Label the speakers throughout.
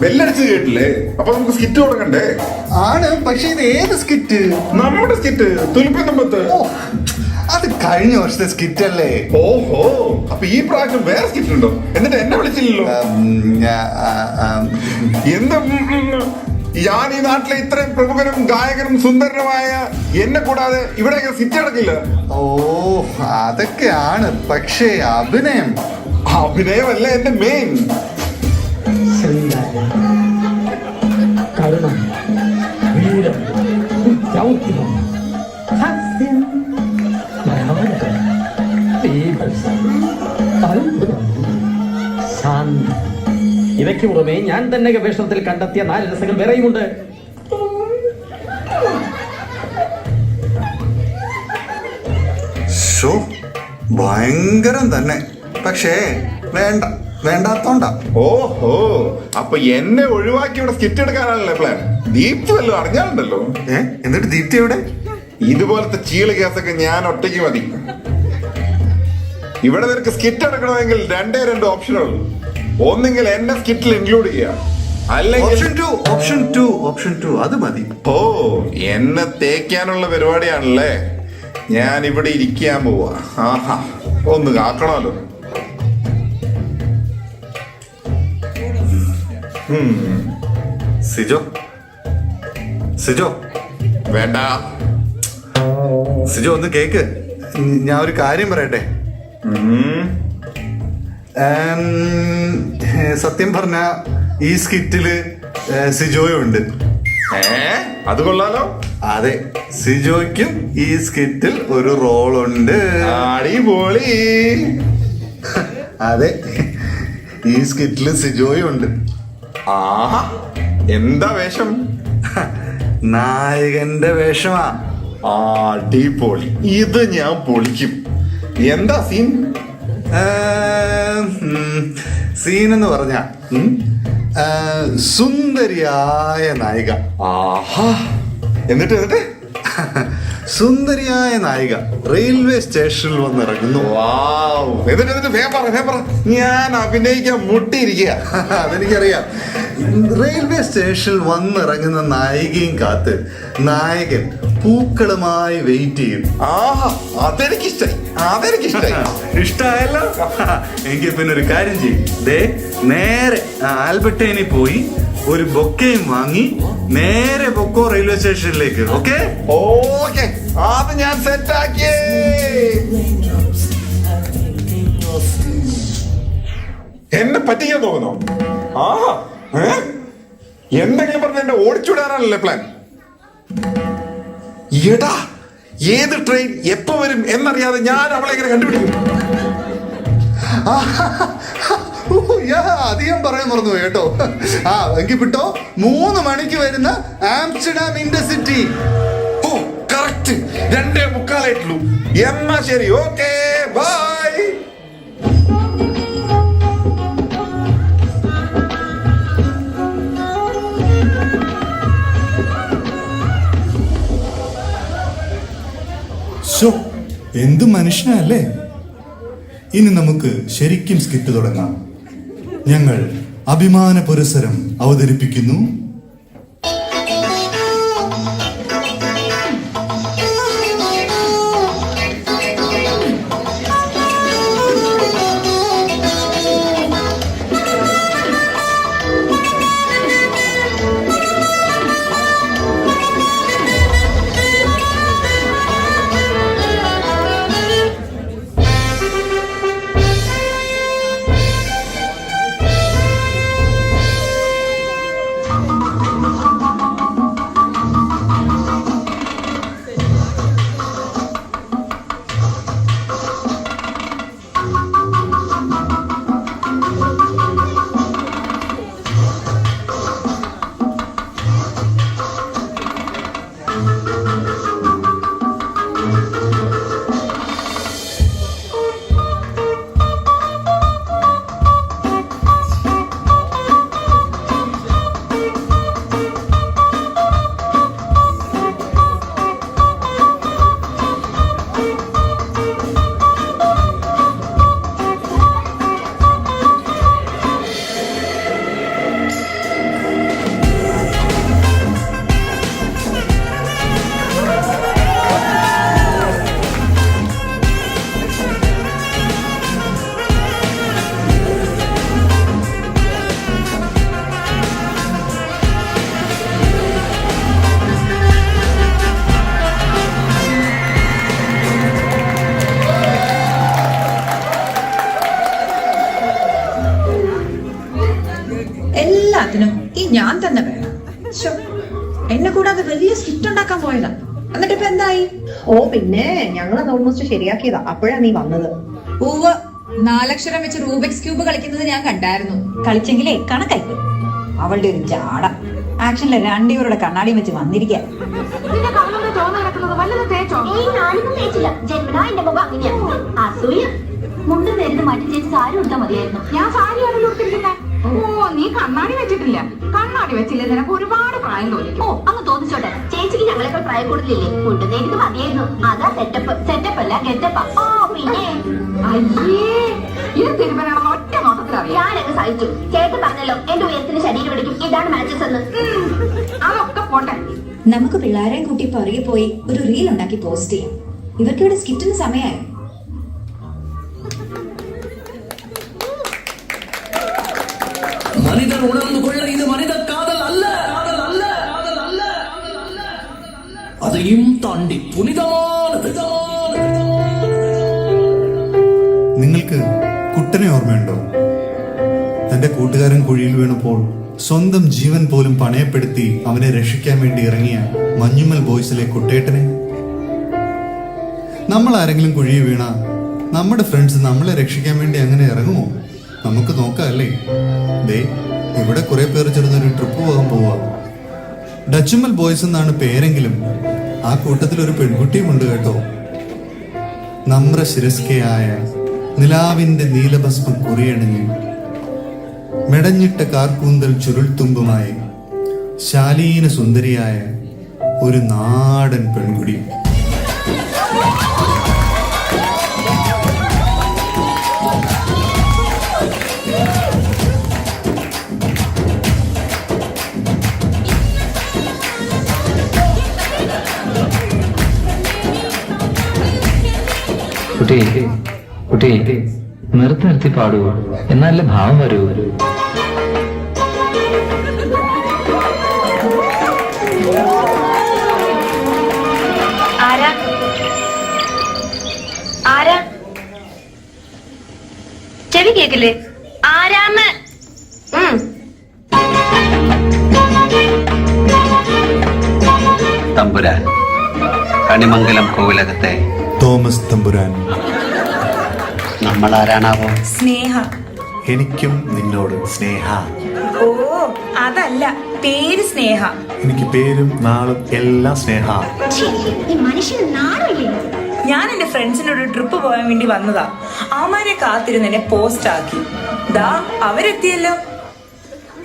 Speaker 1: ബെല്ലടിച്ച് കേട്ടില്ലേ? അപ്പൊ നമുക്ക് സ്കിറ്റ് തുടങ്ങണ്ടേ?
Speaker 2: ആണ് പക്ഷെ ഇത് ഏത് സ്കിറ്റ്
Speaker 1: നമ്മുടെ സ്കിറ്റ് തുൽപ്പത്തമ്പത്ത്
Speaker 2: ഓ അത് കഴിഞ്ഞ വർഷത്തെ സ്കിറ്റ് അല്ലേ?
Speaker 1: ഓഹോ അപ്പൊ ഈ പ്രാവശ്യം വേറെ സ്കിറ്റ് ഉണ്ടോ? എന്നിട്ട് എന്നെ വിളിച്ചില്ലല്ലോ.
Speaker 2: ഉം, ഞാ- ആ, ആ,
Speaker 1: എന്ത് ഉം, ഉം, ഉം. ഞാൻ ഈ നാട്ടിലെ ഇത്രയും പ്രമുഖനും ഗായകനും സുന്ദരനുമായ എന്നെ കൂടാതെ ഇവിടെ സ്കിറ്റ് അടക്കില്ല
Speaker 2: ഓ അതൊക്കെയാണ് പക്ഷേ അഭിനയം.
Speaker 1: അഭിനയമല്ല എന്റെ മെയിൻ
Speaker 3: ദൗത്യം ഹാസ്യം ഭയാനകം ബീഭത്സം അത്ഭുതം ശാന്തി ഇവയ്ക്ക് പുറമെ ഞാൻ തന്നെ ഗവേഷണത്തിൽ കണ്ടെത്തിയ നാല് രസങ്ങൾ വേറെയുമുണ്ട്.
Speaker 2: ഭയങ്കരം തന്നെ. പക്ഷേ വേണ്ട വേണ്ടാത്തോണ്ട.
Speaker 1: ഓഹോ അപ്പൊ എന്നെ ഒഴിവാക്കി ഇവിടെ സ്കിറ്റ് എടുക്കാനാണല്ലേ പ്ലാൻ ദീപ്തി വല്ലതും അറിഞ്ഞാലുണ്ടല്ലോ.
Speaker 2: ഏ? എന്നിട്ട് ദീപ്തി എവിടെ?
Speaker 1: ഇതുപോലത്തെ ചീള കേസൊക്കെ ഞാൻ ഒറ്റയ്ക്ക് മതി. ഇവിടെ നിനക്ക് സ്കിറ്റ് എടുക്കണമെങ്കിൽ രണ്ടേ രണ്ട് ഓപ്ഷനുള്ളൂ ഒന്നെങ്കിൽ എന്നെ സ്കിറ്റിൽ ഇൻക്ലൂഡ് ചെയ്യാം. അല്ലെങ്കിൽ
Speaker 2: option two option two option two അത് മതി.
Speaker 1: ഓ എന്നെ തേക്കാനുള്ള പരിപാടിയാണല്ലേ? ഞാൻ ഇവിടെ ഇരിക്കാൻ പോവാ. ആഹാ ഒന്ന് കാക്കണമല്ലോ.
Speaker 2: സിജോ സിജോ.
Speaker 1: വേണ്ട.
Speaker 2: സിജോ ഒന്ന് കേക്ക്. ഞാൻ ഒരു കാര്യം പറയട്ടെ. സത്യം പറഞ്ഞ ഈ സ്കിറ്റിൽ സിജോയും ഉണ്ട്.
Speaker 1: അത് കൊള്ളാലോ.
Speaker 2: അതെ സിജോയ്ക്കും ഈ സ്കിറ്റിൽ ഒരു റോളുണ്ട്.
Speaker 1: അടിപൊളി.
Speaker 2: അതെ ഈ സ്കിറ്റിൽ സിജോയും ഉണ്ട്.
Speaker 1: ആഹാ എന്താ വേഷം?
Speaker 2: നായകന്റെ വേഷമാ.
Speaker 1: ആ അടിപൊളി. ഇത് ഞാൻ പൊളിക്കും. എന്താ സീൻ
Speaker 2: സീൻ എന്ന് പറഞ്ഞ സുന്ദരിയായ നായിക.
Speaker 1: ആഹാ. എന്നിട്ട് എന്നിട്ട്?
Speaker 2: സുന്ദരിയായ നായിക റെയിൽവേ സ്റ്റേഷനിൽ വന്നിറങ്ങുന്നു.
Speaker 1: വാവ് എന്നിട്ട് എന്നിട്ട് ഞാൻ അഭിനയിക്കാൻ മുട്ടിയിരിക്കുക
Speaker 2: അതെനിക്കറിയാം. റെയിൽവേ സ്റ്റേഷനിൽ വന്നിറങ്ങുന്ന നായികയും കാത്ത് നായകൻ പൂക്കളുമായി വെയിറ്റ് ചെയ്യും.
Speaker 1: ആഹാ അതെനിക്കിഷ്ടായി അതെനിക്കിഷ്ടായി.
Speaker 2: ഇഷ്ടായല്ലോ? എങ്കിൽ പിന്നെ ഒരു കാര്യം ചെയ്യും. ദേ നേരെ ആൽബർട്ടേനി പോയി ഒരു ബൊക്കയും വാങ്ങി നേരെ പൊക്കോ റെയിൽവേ സ്റ്റേഷനിലേക്ക് ഓക്കെ?
Speaker 1: ഓക്കെ അത് ഞാൻ സെറ്റാക്കിയേ. എന്നെ പറ്റിക്കാൻ തോന്നുന്നു. ആഹാ? എന്തെങ്കിലും പറഞ്ഞ? എന്നെ ഓടിച്ചുവിടാനല്ലേ പ്ലാൻ എടാ ഏത് ട്രെയിൻ എപ്പോ വരും എന്നറിയാതെ ഞാൻ അവളെ ഇങ്ങനെ കണ്ടുപിടിക്കും?
Speaker 2: അധികം പറയാൻ മറന്നു കേട്ടോ. ആ എങ്കിൽ വിട്ടോ? മൂന്ന് മണിക്ക് വരുന്ന ആംസ്റ്റർഡാം ഇന്റർസിറ്റി.
Speaker 1: ഓ കറക്റ്റ് രണ്ടേ മുക്കാലായിട്ടുള്ളൂ എന്നാ ശരി ഓക്കേ ബൈ
Speaker 4: ശോ എന്ത് മനുഷ്യനല്ലേ? ഇനി നമുക്ക് ശരിക്കും സ്കിറ്റ് തുടങ്ങാം. ഞങ്ങൾ അഭിമാന പുരസരം അവതരിപ്പിക്കുന്നു.
Speaker 5: എല്ലാത്തിനും ഈ ഞാൻ തന്നെ വേണം. എന്നെ കൂടാതെ വലിയ സ്കിറ്റ് ഉണ്ടാക്കാൻ പോയതാ. എന്നിട്ട് ഇപ്പൊ എന്തായി?
Speaker 6: ഓ പിന്നെ ഞങ്ങളത് ഓൾമോസ്റ്റ് ശരിയാക്കിയതാ. അപ്പോഴാ നീ വന്നത്.
Speaker 5: പൂവ് നാലക്ഷരം വെച്ച് റൂബിക്സ് ക്യൂബ് കളിക്കുന്നത് ഞാൻ കണ്ടായിരുന്നു.
Speaker 7: കളിച്ചെങ്കിലേ കണക്കായി. അവളുടെ ഒരു ജാട. ആക്ഷനിലെ രണ്ടുപേരുടെ കണ്ണാടി വെച്ച് വന്നിരിക്കുക
Speaker 8: മാറ്റി ചേച്ചി സാരി കൊടുത്താൽ മതിയായിരുന്നു.
Speaker 5: ഞാൻ സാരിയാണ് കൊടുത്തിരിക്കുന്നത് ഓ നീ കണ്ണാടി വെച്ചിട്ടില്ല. കണ്ണാടി വെച്ചില്ലേ? നിനക്ക് ഒരുപാട് പ്രായം തോന്നിക്കും
Speaker 8: ഓ അങ്ങ് തോന്നിച്ചോട്ടെ. ചേച്ചിക്ക് ഞങ്ങളെക്കാൾ പ്രായം കൂടുതലില്ലേ? നേരിട്ട് മതിയായിരുന്നു. അതാ സെറ്റപ്പ് സെറ്റപ്പ് അല്ല ഗെറ്റപ്പാ ഓ പിന്നെ?
Speaker 5: അയ്യേ ഇത് തിരുവനാണെന്ന് ഒറ്റ നോട്ടത്തിൽ അറിയാം
Speaker 8: ഞാനങ്ങ് സഹിച്ചു. ചേട്ടൻ പറഞ്ഞല്ലോ എന്റെ ഉയരത്തിന് ശരീരം പിടിക്കും. ഇതാണ് മാച്ചസ് എന്ന്.
Speaker 5: അതൊക്കെ പോട്ടെ.
Speaker 7: നമുക്ക് പിള്ളേരെയും കൂട്ടി പുറകെ പോയി ഒരു റീൽ ഉണ്ടാക്കി പോസ്റ്റ് ചെയ്യാം. ഇവർക്കിവിടെ സ്കിറ്റിന് സമയമായി.
Speaker 9: மனிதன் உணர்ந்து கொள்ள இது மனித காதல் அல்ல காதல் அல்ல காதல் அல்ல அதையும் தாண்டி புனிதமானது
Speaker 2: നിങ്ങൾക്ക് കുട്ടനെ ഓർമ്മയുണ്ടോ തന്റെ കൂട്ടുകാരൻ കുഴിയിൽ വീണപ്പോൾ സ്വന്തം ജീവൻ പോലും പണയപ്പെടുത്തി അവനെ രക്ഷിക്കാൻ വേണ്ടി ഇറങ്ങിയ മഞ്ഞുമൽ ബോയ്സിലെ കുട്ടേട്ടനെ നമ്മൾ ആരെങ്കിലും കുഴിയിൽ വീണ നമ്മുടെ ഫ്രണ്ട്സ് നമ്മളെ രക്ഷിക്കാൻ വേണ്ടി അങ്ങനെ ഇറങ്ങുമോ നമുക്ക് നോക്കാം അല്ലേ ദേ ഇവിടെ കുറെ പേർ ചേർന്നൊരു ട്രിപ്പ് പോകാൻ പോവാ ഡച്ചുമൽ ബോയ്സ് എന്നാണ് പേരെങ്കിലും ആ കൂട്ടത്തിൽ ഒരു പെൺകുട്ടിയും ഉണ്ട് കേട്ടോ. നമ്ര ശിരസ്കയായ നിലാവിന്റെ നീലഭസ്മം കുറിയണിഞ്ഞു മെടഞ്ഞിട്ട കാർക്കൂന്തൽ ചുരുൾത്തുമ്പുമായി ശാലീന സുന്ദരിയായ ഒരു നാടൻ പെൺകുടി.
Speaker 10: കുട്ടി കുട്ടി നിർത്തി നിർത്തി പാടൂ. എന്നാലേ ഭാവം വരൂ?
Speaker 8: ചെവി കേക്കില്ലേ? ആരാമ.
Speaker 11: തമ്പുരാൻ കണിമംഗലം കോവിലകത്തെ
Speaker 2: തോമസ് തമ്പുരാൻ.
Speaker 11: നമ്മൾ ആരാണാവോ
Speaker 7: സ്നേഹ.
Speaker 2: എനിക്കും നിന്നോട് സ്നേഹ.
Speaker 7: ഓ അതല്ല പേര് സ്നേഹ.
Speaker 2: എനിക്ക് പേരും നാളും എല്ലാം സ്നേഹ.
Speaker 7: ഞാൻ എന്റെ ഫ്രണ്ട്സിനോട് ട്രിപ്പ് പോകാൻ വേണ്ടി വന്നതാ. അവന്മാരെ കാത്തിരുന്ന് എന്നെ പോസ്റ്റ് ആക്കി. ദാ അവരെത്തിയല്ലോ.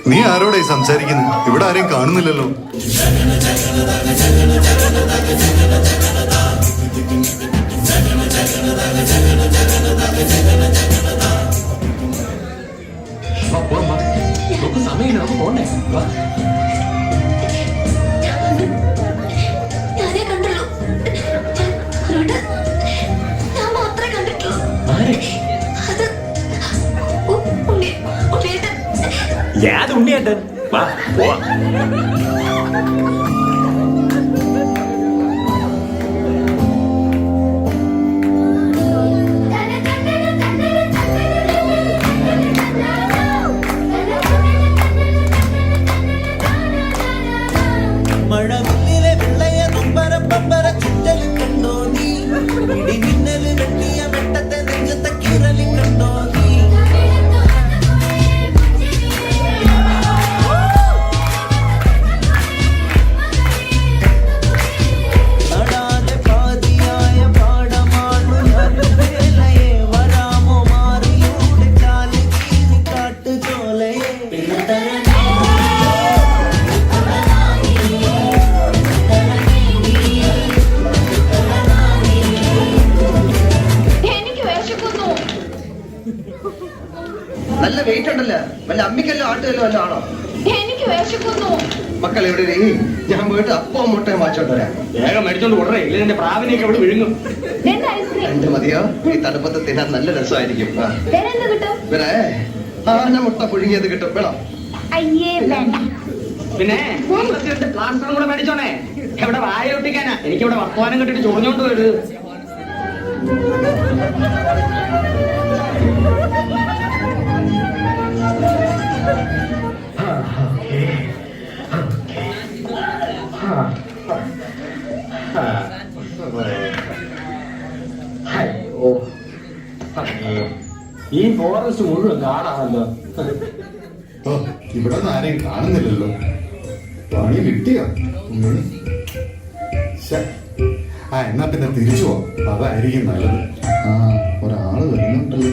Speaker 2: നീ ആരോടായി സംസാരിക്കുന്നു? ഇവിടെ ആരെയും കാണുന്നില്ലല്ലോ.
Speaker 9: ഏത് ഉണ്ണിയേട്ടൻ? വാ പോവാ. ഐസ്ക്രീമൊക്കെ അവിടെ വിഴുങ്ങും.
Speaker 8: രണ്ട്
Speaker 12: മതിയോ? ഈ തണുപ്പത്ത് തിന്നാൻ നല്ല രസമായിരിക്കും.
Speaker 8: വേറെ
Speaker 12: ആഞ്ഞ മുട്ട പുഴുങ്ങിയത് കിട്ടും. വേണം?
Speaker 9: പിന്നെ പ്ലാസ്റ്ററും കൂടെ മേടിച്ചോണേ. എവിടെ വായ ഒട്ടിക്കാനാ? എനിക്കിവിടെ വർത്തമാനം കിട്ടിട്ട് ചൊറിഞ്ഞോണ്ട് വരും Huh.
Speaker 3: ഈ ഫോറസ്റ്റ് മുഴുവൻ കാണാമല്ലോ
Speaker 4: ഓ ഇവിടെ ആരെയും കാണുന്നില്ലല്ലോ. പണി കിട്ടിയോ. ആ എന്നാ പിന്നെ തിരിച്ചു പോവാം അതായിരിക്കും നല്ലത്. ആ ഒരാൾ വരുന്നുണ്ടല്ലോ.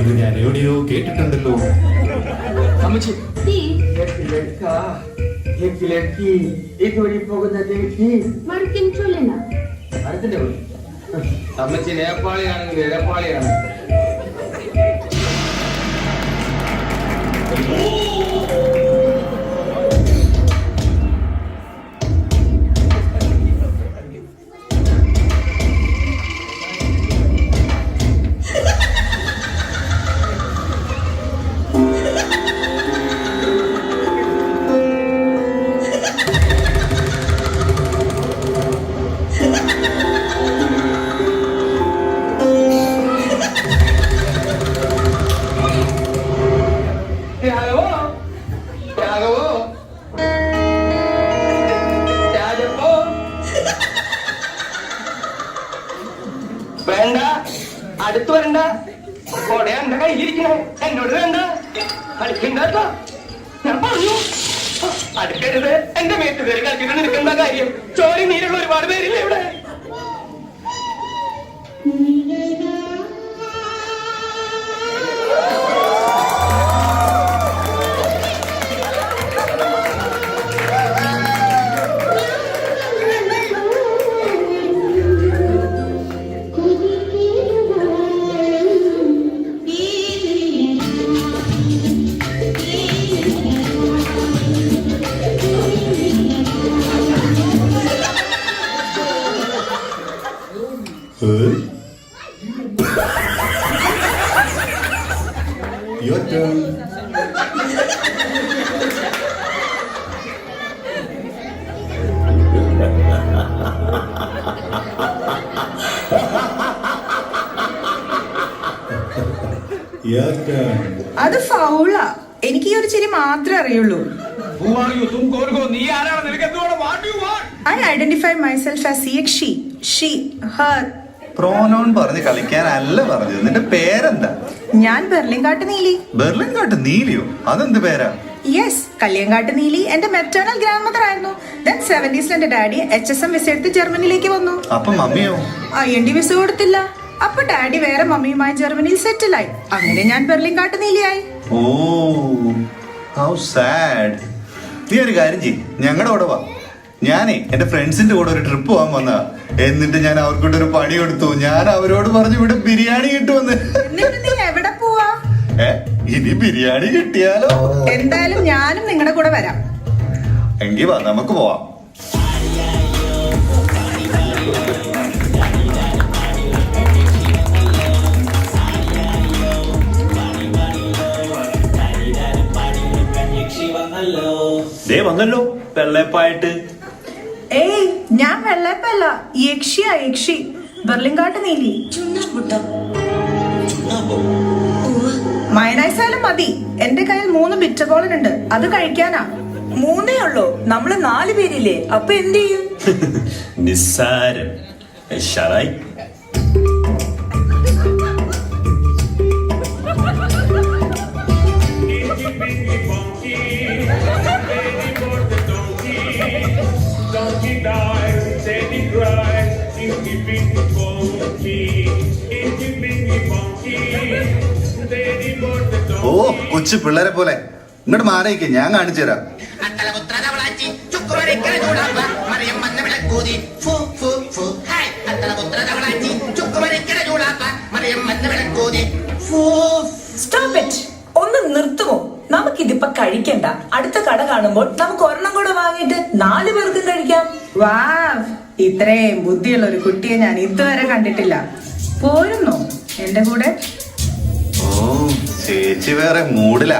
Speaker 4: ഇത് ഞാൻ എവിടെയോ കേട്ടിട്ടുണ്ടല്ലോ.
Speaker 3: അമ്മച്ചി. ഇതുവഴി പോകുന്ന ദേവി
Speaker 8: മടുത്തിച്ചോലെന്നാ
Speaker 3: അടുത്തിന്റെ വഴി അമ്മച്ചി നേപ്പാളിയാണെങ്കിൽ നേപ്പാളിയാണ്. Identify myself as yakshi she? Her. Pronoun പറഞ്ഞ്
Speaker 2: കളിക്കാനല്ല പറഞ്ഞത്. നിന്റെ പേരെന്താ?
Speaker 13: ഞാൻ ബെർലിൻകാട്ട് നീലി.
Speaker 2: ബെർലിൻ കാട്ട് നീലിയോ? അതെന്ത് പേരാ?
Speaker 13: യെസ് കല്യാങ്കാട്ട് നീലി. എന്റെ മെറ്റേണൽ ഗ്രാൻഡ് മദർ ആയിരുന്നു ദെൻ സെവന്റീസിൽ എന്റെ daddy H S M visa എടുത്ത് ജർമ്മനിയിലേക്ക് വന്നു.
Speaker 2: അപ്പൊ മമ്മിയോ?
Speaker 13: ഐ എൻ ഡി വിസ കൊടുത്തില്ല. അപ്പൊ ഡാഡി വേറെ മമ്മിയുമായി ജർമ്മനിയിൽ സെറ്റിലായി അങ്ങനെ ഞാൻ ബെർലിൻകാട്ട് നീലിയായി.
Speaker 2: ഓ ഹൗ സാഡ് നീ ഒരു കാര്യം ചെയ്യ്. ഞങ്ങളുടെ കൂടെ വാ. ഞാനേ എന്റെ ഫ്രണ്ട്സിന്റെ കൂടെ ഒരു ട്രിപ്പ് പോകാൻ വന്ന എന്നിട്ട് ഞാൻ അവർക്കൂടെ ഒരു പണി കൊടുത്തു. ഞാൻ അവരോട് പറഞ്ഞു ഇവിടെ ബിരിയാണി കിട്ടുമെന്ന്.
Speaker 13: എന്നിട്ട് നീ എവിടെ പോവാ?
Speaker 2: ഏ ഇനി ബിരിയാണി കിട്ടിയാലോ?
Speaker 13: എന്തായാലും ഞാനും നിങ്ങളുടെ കൂടെ വരാം.
Speaker 2: എങ്കി വാ നമുക്ക് പോവാം.
Speaker 14: ദേ വന്നല്ലോ. വെള്ളപ്പായിട്ട്
Speaker 13: ഏയ് ഞാൻ വെള്ളപ്പല്ല യക്ഷിയാ യക്ഷി. ബെർലിൻകാട്ട് നീലി. മയണൈസ് ആയാലും മതി. എന്റെ കയ്യിൽ മൂന്ന് ബിറ്റകോളൻ ഉണ്ട് അത് കഴിക്കാനാ. മൂന്നേ ഉള്ളൂ. നമ്മൾ നാല് പേരില്ലേ. അപ്പൊ എന്ത് ചെയ്യും?
Speaker 14: നിസ്സാരം. ഷറായി
Speaker 2: ഓ കൊച്ചു പിള്ളേരെ പോലെ. ഇങ്ങോട്ട് മാറിയിക്ക് ഞാൻ കാണിച്ചു തരാം.
Speaker 13: സ്റ്റോപ്പ് ഇറ്റ് ഒന്ന് നിർത്തുമോ? നമുക്കിതിപ്പോ കഴിക്കണ്ട. അടുത്ത കട കാണുമ്പോൾ നമുക്ക് ഒരെണ്ണം കൂടെ വാങ്ങിയിട്ട് നാല് പേർക്കും കഴിക്കാം. വാ ഇത്രയും ബുദ്ധിയുള്ള ഒരു കുട്ടിയെ ഞാൻ ഇതുവരെ കണ്ടിട്ടില്ല. പോരുന്നോ എന്റെ കൂടെ?
Speaker 2: ഓ ചേച്ചി വേറെ മൂടില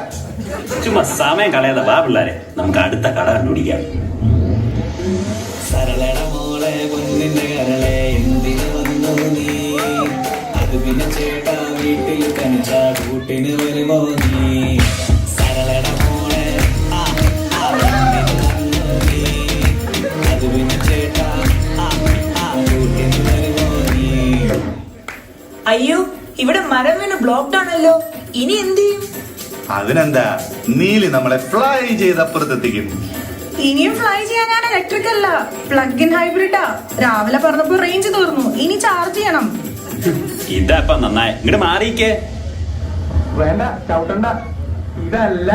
Speaker 14: ചുമ്മാ സമയം കളയാതെ വാ പിള്ളാരെ. നമുക്ക് അടുത്ത കട കണ്ടുപിടിക്കാം.
Speaker 15: സരളട മോളെ പൊന്നിന്റെ കരളെ എന്തിനു വന്നു നീ? അത് പിന്നെ ചേട്ടാ വീട്ടിൽ തനിച്ച കൂട്ടിന് വരുമോ നീ?
Speaker 7: അയ്യോ ഇവിടെ മരം വീണ് ബ്ലോക്ക്ഡ് ആണല്ലോ. ഇനി എന്ത് ചെയ്യും?
Speaker 9: അതിനെന്താ? നീലി നമ്മളെ ഫ്ലൈ ചെയ്ത് അപ്പുറത്തെത്തിക്കും
Speaker 7: ഇനിയും ഫ്ലൈ ചെയ്യാൻ ഞാൻ ഇലക്ട്രിക് അല്ല. പ്ലഗ് ഇൻ ഹൈബ്രിഡാ രാവിലെ പറഞ്ഞപ്പോ റേഞ്ച് തീർന്നു. ഇനി ചാർജ് ചെയ്യണം.
Speaker 16: ഇതാ ഇപ്പൊ നന്നായി. ഇങ്ങോട്ട് മാറിയിക്കേ.
Speaker 17: വേണ്ട ചവിട്ടണ്ട. ഇതല്ല.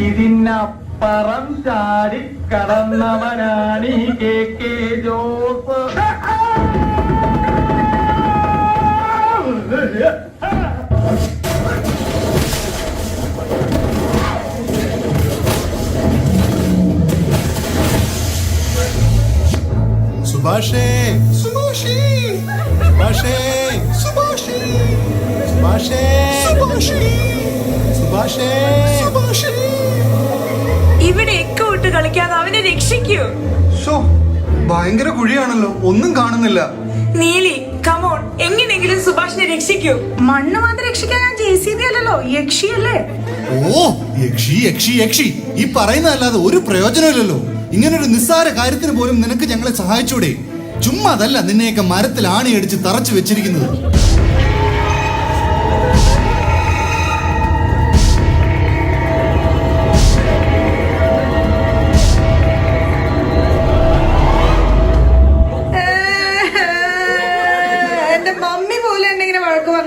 Speaker 17: ഇതിനപ്പുറം ചാടി കടന്നവനാണ് ഈ കെ കെ ജോസ്.
Speaker 2: സുഭാഷേ സുഭാഷേ സുഭാഷേ സുഭാഷേ സുഭാഷേ സുഭാഷേ സുഭാഷേ. സുഭാഷേ.
Speaker 7: ഇവിടെ ഒക്കെ വിട്ട് കളിക്കാതെ അവനെ രക്ഷിക്കൂ.
Speaker 2: ഭയങ്കര കുഴിയാണല്ലോ ഒന്നും കാണുന്നില്ല.
Speaker 7: നീലി കമോൺ എങ്ങനെയെങ്കിലും സുഭാഷിനെ രക്ഷിക്കൂ. മണ്ണ് മാത്രം രക്ഷിക്കാൻ ഞാൻ ജെ സി ബി അല്ലല്ലോ യക്ഷിയല്ലേ
Speaker 2: ഓ യക്ഷി യക്ഷി യക്ഷി. ഈ പറയുന്നതല്ലാതെ ഒരു പ്രയോജനമില്ലല്ലോ. ഇങ്ങനൊരു നിസ്സാര കാര്യത്തിന് പോലും നിനക്ക് ഞങ്ങളെ സഹായിച്ചൂടെ? ചുമ്മാ അതല്ല നിന്നെയൊക്കെ മരത്തിൽ ആണിയടിച്ച് തറച്ചു വെച്ചിരിക്കുന്നത്.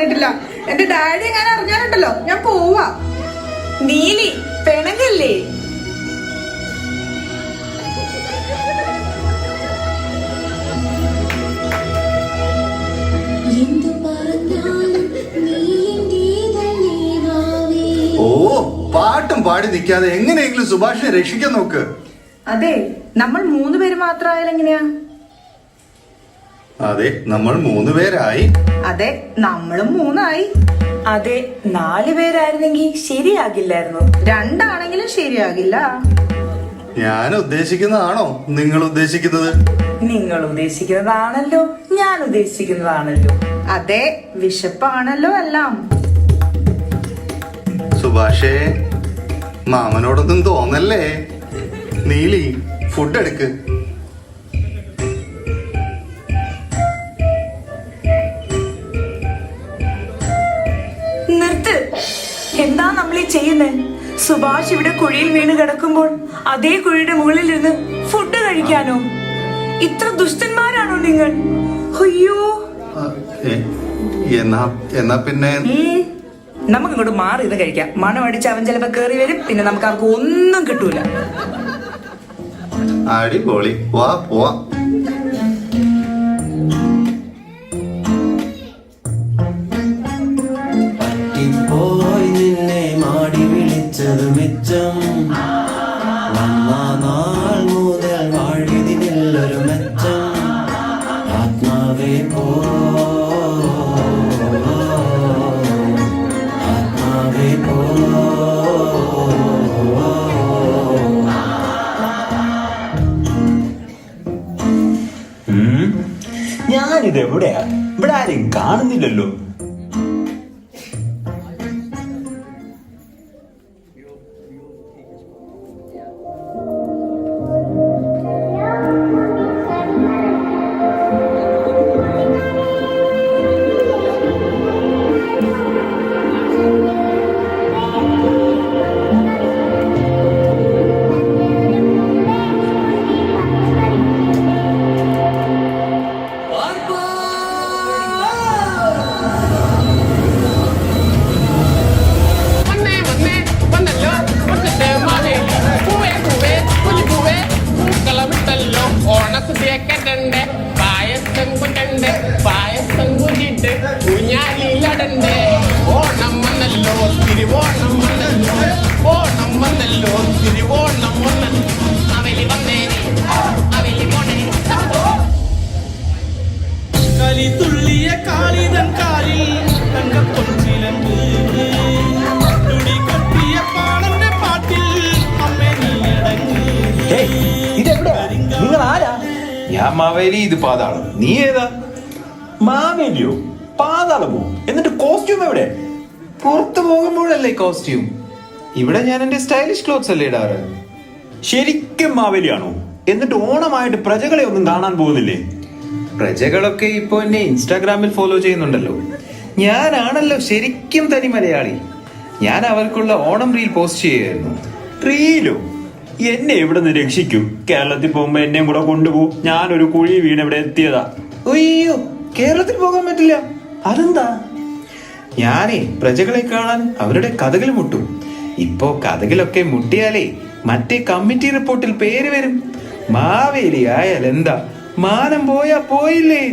Speaker 7: പറഞ്ഞിട്ടില്ല എന്റെ ഡാഡി എങ്ങനെ അറിഞ്ഞാലുണ്ടല്ലോ. ഞാൻ പോവാ. നീലി പെണങ്ങല്ലേ?
Speaker 9: ഓ പാട്ടും പാടി നിൽക്കാതെ എങ്ങനെയെങ്കിലും സുഭാഷിനെ രക്ഷിക്കാൻ നോക്ക്.
Speaker 7: അതെ നമ്മൾ മൂന്ന് പേര് മാത്രമായാലെങ്ങനെയാ?
Speaker 9: അതെ നമ്മൾ മൂന്ന് പേരായി.
Speaker 7: അതെ നമ്മളും മൂന്നായി. അതെ നാല് പേരായിരുന്നെങ്കിൽ ശരിയാകില്ലായിരുന്നു? രണ്ടാണെങ്കിലും ശരിയാകില്ല.
Speaker 9: ഞാൻ ഉദ്ദേശിക്കുന്നതാണോ നിങ്ങൾ ഉദ്ദേശിക്കുന്നത്?
Speaker 7: നിങ്ങൾ ഉദ്ദേശിക്കുന്നതാണല്ലോ ഞാൻ ഉദ്ദേശിക്കുന്നതാണല്ലോ. അതെ വിശപ്പാണല്ലോ എല്ലാം.
Speaker 9: സുഭാഷേ മാമനോടൊന്നും തോന്നല്ലേ? നീലി ഫുഡ് എടുക്ക്.
Speaker 7: ഈ സുഭാഷ് ഇവിടെ കുഴിയിൽ വീണ് കിടക്കുമ്പോൾ അതേ കുഴിയുടെ മുകളിൽ ഇരുന്ന് ഫുഡ് കഴിക്കാനോ? ഇത്ര ദുഷ്ടന്മാരാണോ നിങ്ങൾ? അയ്യോ.
Speaker 9: എന്നാ എന്നാ പിന്നെ?
Speaker 7: നമുക്ക് ഇങ്ങോട്ട് മാറി ഇത് കഴിക്കാം. മണം അടിച്ച് അവൻ ചിലപ്പോ കേറി വരും. പിന്നെ നമുക്ക് അവർക്ക് ഒന്നും കിട്ടൂല.
Speaker 9: അടിപൊളി. വാ പോവാ.
Speaker 16: കാണുന്നില്ലല്ലോ.
Speaker 15: ഞാൻ മാവേലി ഇത് പാതാളം. നീ ഏതാ?
Speaker 16: മാവേലിയോ? പാതാളമോ എന്നിട്ട് കോസ്റ്റ്യൂം എവിടെ?
Speaker 15: പുറത്തു പോകുമ്പോഴല്ലേ കോസ്റ്റ്യൂം ഇവിടെ ഞാൻ എന്റെ സ്റ്റൈലിഷ് ക്ലോത്ത്സ് അല്ലേ ഇടാറ്?
Speaker 16: ശരിക്കും മാവേലിയാണോ? എന്നിട്ട് ഓണമായിട്ട് പ്രജകളെ ഒന്നും കാണാൻ പോകുന്നില്ലേ?
Speaker 15: പ്രജകളൊക്കെ ഇപ്പൊ എന്നെ ഇൻസ്റ്റാഗ്രാമിൽ ഫോളോ ചെയ്യുന്നുണ്ടല്ലോ. ഞാനാണല്ലോ ശരിക്കും തനി മലയാളി. ഞാൻ അവർക്കുള്ള ഓണം റീൽ പോസ്റ്റ് ചെയ്യുമായിരുന്നു
Speaker 14: റീലോ എന്നെ ഇവിടെ നിന്ന് രക്ഷിക്കൂ? കേരളത്തിൽ പോകുമ്പോ എന്നെയും കൂടെ കൊണ്ടുപോകും. ഞാനൊരു കുഴി വീണ് ഇവിടെ എത്തിയതാ.
Speaker 15: അയ്യോ കേരളത്തിൽ പോകാൻ പറ്റില്ല. അതെന്താ? ഞാനേ പ്രജകളെ കാണാൻ അവരുടെ കഥകൾ മുട്ടും. ഇപ്പോ കഥകളൊക്കെ മുട്ടിയാലേ മറ്റേ കമ്മിറ്റി റിപ്പോർട്ടിൽ പേര് വരും. മാവേലി ആയാൽ എന്താ? മാനം പോയാ പോയില്ലേ?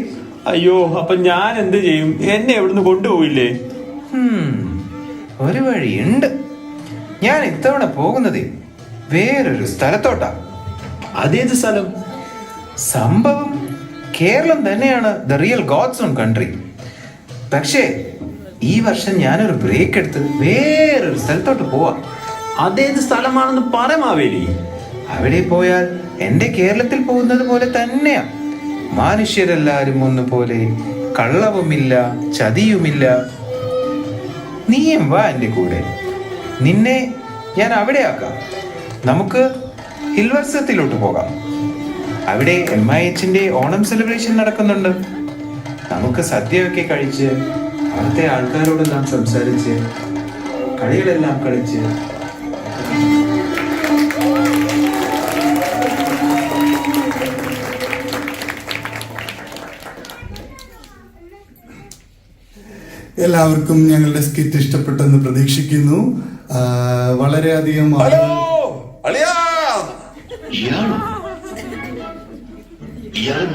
Speaker 14: അയ്യോ അപ്പൊ ഞാൻ എന്ത് ചെയ്യും? എന്നെ എവിടുന്ന് കൊണ്ടുപോയില്ലേ
Speaker 15: ഒരു വഴിയുണ്ട്. ഞാൻ ഇത്തവണ പോകുന്നത് വേറൊരു സ്ഥലത്തോട്ടാ.
Speaker 14: അതേത് സ്ഥലം?
Speaker 15: സംഭവം കേരളം തന്നെയാണ് the real God's own country പക്ഷേ ഈ വർഷം ഞാനൊരു ബ്രേക്ക് എടുത്ത് വേറൊരു സ്ഥലത്തോട്ട് പോവാം.
Speaker 14: അതേത് സ്ഥലമാണെന്ന് പറമാവേലി
Speaker 15: അവിടെ പോയാൽ എന്റെ കേരളത്തിൽ പോകുന്നത് പോലെ തന്നെയാ. മനുഷ്യരെല്ലാരും ഒന്നുപോലെ കള്ളവുമില്ല ചതിയുമില്ല. നീയും വാ എന്റെ കൂടെ. നിന്നെ ഞാൻ അവിടെ ആക്കാം നമുക്ക് ഹിൽവർസത്തിലോട്ട് പോകാം. അവിടെ എം ഐ എച്ചിന്റെ ഓണം സെലിബ്രേഷൻ നടക്കുന്നുണ്ട്. നമുക്ക് സദ്യയൊക്കെ കഴിച്ച് അവിടുത്തെ ആൾക്കാരോടെല്ലാം സംസാരിച്ച് കളികളെല്ലാം കളിച്ച്.
Speaker 4: എല്ലാവർക്കും ഞങ്ങളുടെ സ്കിറ്റ് ഇഷ്ടപ്പെട്ടെന്ന് പ്രതീക്ഷിക്കുന്നു. വളരെയധികം ആളുകൾ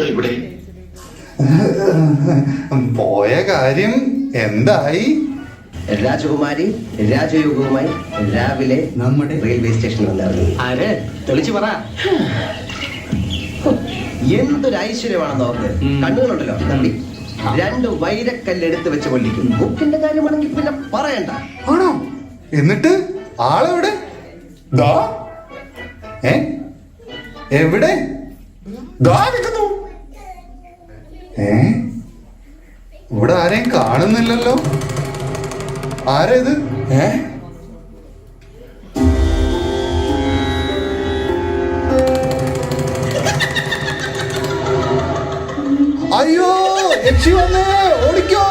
Speaker 2: പോയ കാര്യം എന്തായി?
Speaker 3: രാജകുമാരി രാജയോഗവുമായി രാവിലെ
Speaker 4: നമ്മുടെ
Speaker 3: റെയിൽവേ സ്റ്റേഷനിൽ വന്നിറങ്ങി. ആര്? തെളിച്ചു പറ. എന്തൊരു ഐശ്വര്യമാണെന്ന് ഓർക്ക് കണ്ണുകളുണ്ടല്ലോ. തമ്പി രണ്ട് വൈരക്കല്ല് എടുത്ത് വെച്ച് കൊല്ലിക്കും ബുക്കിന്റെ കാര്യമാണെങ്കിൽ പിന്നെ പറയണ്ട.
Speaker 2: ആണോ? എന്നിട്ട് ആളെവിടെ?
Speaker 1: ദാ.
Speaker 2: എവിടെ?
Speaker 1: ദാ നിൽക്കുന്നു.
Speaker 2: ഏ? ഇവിടെ ആരെയും കാണുന്നില്ലല്ലോ. ആരാ ഇത് ഏ? അയ്യോ യക്ഷി വന്നേ ഓടിക്കോ.